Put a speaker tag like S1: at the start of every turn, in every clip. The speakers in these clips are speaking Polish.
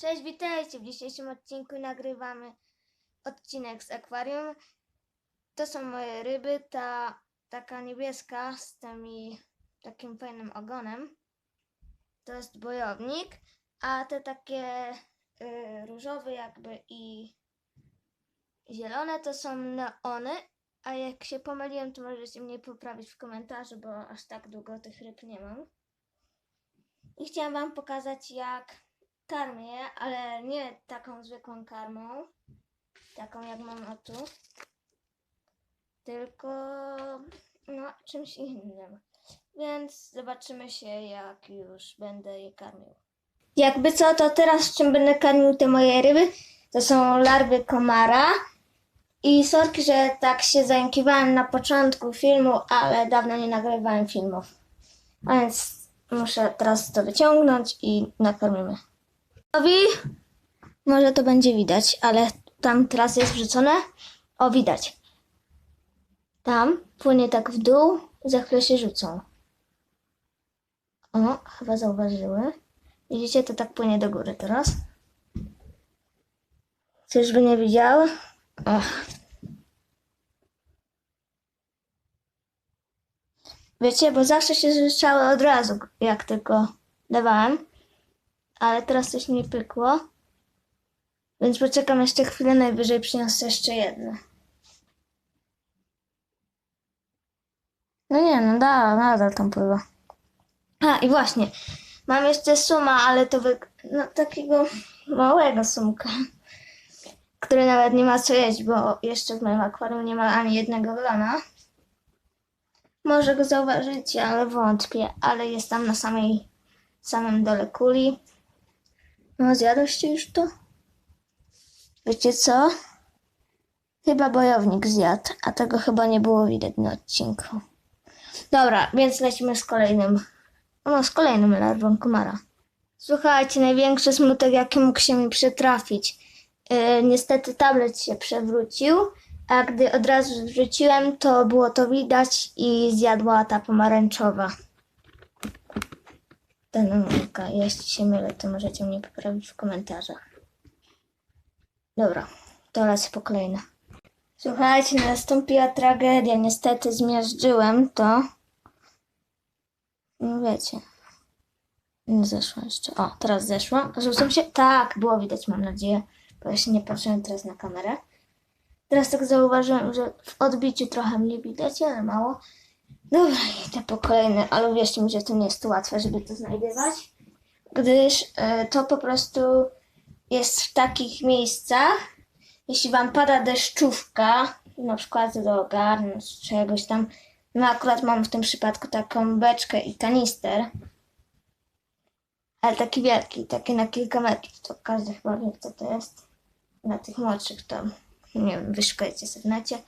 S1: Cześć, witajcie! W dzisiejszym odcinku nagrywamy odcinek z akwarium. To są moje ryby, ta taka niebieska z tymi takim fajnym ogonem. To jest bojownik, a te takie y, różowe jakby i zielone to są neony. A jak się pomyliłem, to możecie mnie poprawić w komentarzu, bo aż tak długo tych ryb nie mam. I chciałam wam pokazać jak karmię, ale nie taką zwykłą karmą, taką jak mam o tu, tylko no czymś innym. Więc zobaczymy się jak już będę je karmił. Jakby co, to teraz czym będę karmił te moje ryby, to są larwy komara. I sorki, że tak się zajękiwałem na początku filmu, ale dawno nie nagrywałem filmów. A więc muszę teraz to wyciągnąć i nakarmimy. Gotowi? Może to będzie widać, ale tam teraz jest wrzucone. O, widać. Tam płynie tak w dół, za chwilę się rzucą. O, chyba zauważyły. Widzicie, to tak płynie do góry teraz. Czyżby nie widziały? Ach. Wiecie, bo zawsze się zrzeszały od razu, jak tylko dawałem ale teraz coś mi pykło. Więc poczekam jeszcze chwilę, najwyżej przyniosę jeszcze jedno. No nie, no da, nadal tam pływa. A i właśnie, mam jeszcze suma, ale to wy... no, takiego małego sumka, który nawet nie ma co jeść, bo jeszcze w moim akwarium nie ma ani jednego glona. Może go zauważycie, ale wątpię, ale jest tam na samej, samym dole kuli. No, zjadłyście już to? Wiecie co? Chyba bojownik zjadł, a tego chyba nie było widać na odcinku. Dobra, więc lecimy z kolejnym. No, z kolejnym larwą komara. Słuchajcie, największy smutek, jaki mógł się mi przytrafić. Yy, niestety tablet się przewrócił, a gdy od razu wrzuciłem, to było to widać i zjadła ta pomarańczowa. Ten mąka. Jeśli się mylę, to możecie mnie poprawić w komentarzach. Dobra, to lecę po kolejne. Słuchajcie, nastąpiła tragedia. Niestety zmiażdżyłem to. No wiecie. Nie zeszło jeszcze. O, teraz zeszło. Rzucam się. Tak, było widać, mam nadzieję. Bo ja się nie patrzyłem teraz na kamerę. Teraz tak zauważyłem, że w odbiciu trochę mnie widać, ale mało. Dobra, idę po kolejny, ale wierzcie mi, że to nie jest łatwe, żeby to znajdywać, gdyż e, to po prostu jest w takich miejscach, jeśli wam pada deszczówka, na przykład do ogarnąć czegoś tam, no akurat mam w tym przypadku taką beczkę i kanister, ale taki wielki, taki na kilka metrów, to każdy chyba wie, co to jest. Na tych młodszych to, nie wiem, wyszukajcie sobie w necie.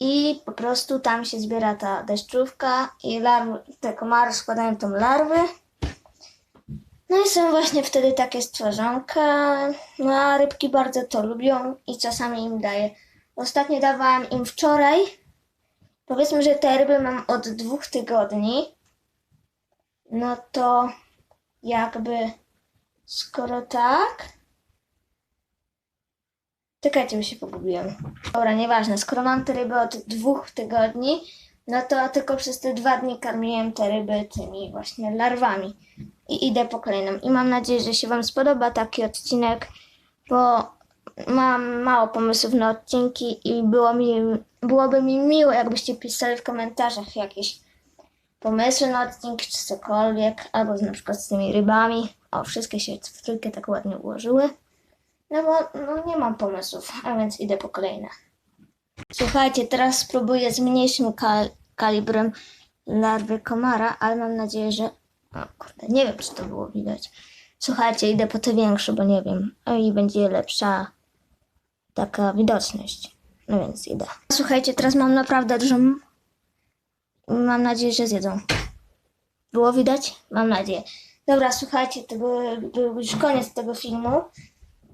S1: I po prostu tam się zbiera ta deszczówka i larwy, te komary składają tą larwy. No i są właśnie wtedy takie stworzonka. No a rybki bardzo to lubią i czasami im daję. Ostatnio dawałam im wczoraj. Powiedzmy, że te ryby mam od dwóch tygodni. No to jakby skoro tak, Czekajcie, bo się pogubiłem. Dobra, nieważne. Skoro mam te ryby od dwóch tygodni, no to tylko przez te dwa dni karmiłem te ryby tymi właśnie larwami. I idę po kolejną. I mam nadzieję, że się Wam spodoba taki odcinek, bo mam mało pomysłów na odcinki i było mi, byłoby mi miło, jakbyście pisali w komentarzach jakieś pomysły na odcinki czy cokolwiek, albo na przykład z tymi rybami. O, wszystkie się w trójkę tak ładnie ułożyły. No bo no, nie mam pomysłów, a więc idę po kolejne. Słuchajcie, teraz spróbuję z mniejszym kal kalibrem larwy komara, ale mam nadzieję, że... O kurde, nie wiem, czy to było widać. Słuchajcie, idę po te większe, bo nie wiem. I będzie lepsza taka widoczność. No więc idę. Słuchajcie, teraz mam naprawdę dużą... Mam nadzieję, że zjedzą. Było widać? Mam nadzieję. Dobra, słuchajcie, to był, był już koniec tego filmu.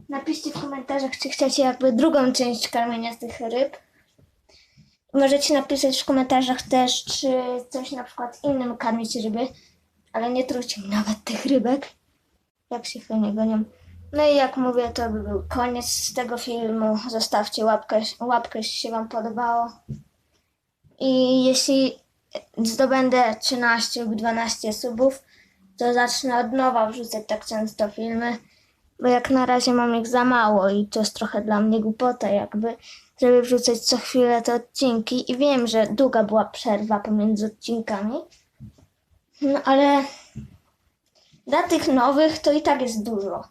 S1: Napiszcie w komentarzach, czy chcecie jakby drugą część karmienia z tych ryb. Możecie napisać w komentarzach też, czy coś na przykład innym karmić ryby, ale nie trucie mi nawet tych rybek. Jak się fajnie gonią. No i jak mówię, to by był koniec tego filmu. Zostawcie łapkę, łapkę jeśli się Wam podobało. I jeśli zdobędę 13 lub 12 subów, to zacznę od nowa wrzucać tak często filmy, bo jak na razie mam ich za mało i to jest trochę dla mnie głupota jakby, żeby wrzucać co chwilę te odcinki i wiem, że długa była przerwa pomiędzy odcinkami, no ale dla tych nowych to i tak jest dużo,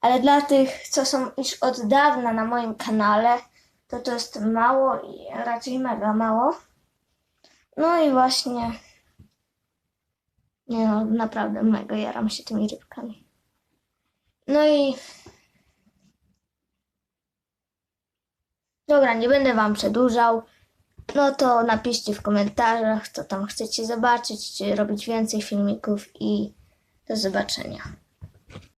S1: ale dla tych, co są już od dawna na moim kanale, to to jest mało i raczej mega mało. No i właśnie. Nie no, naprawdę mega jaram się tymi rybkami. No i. Dobra, nie będę wam przedłużał. No to napiszcie w komentarzach, co tam chcecie zobaczyć, czy robić więcej filmików i do zobaczenia.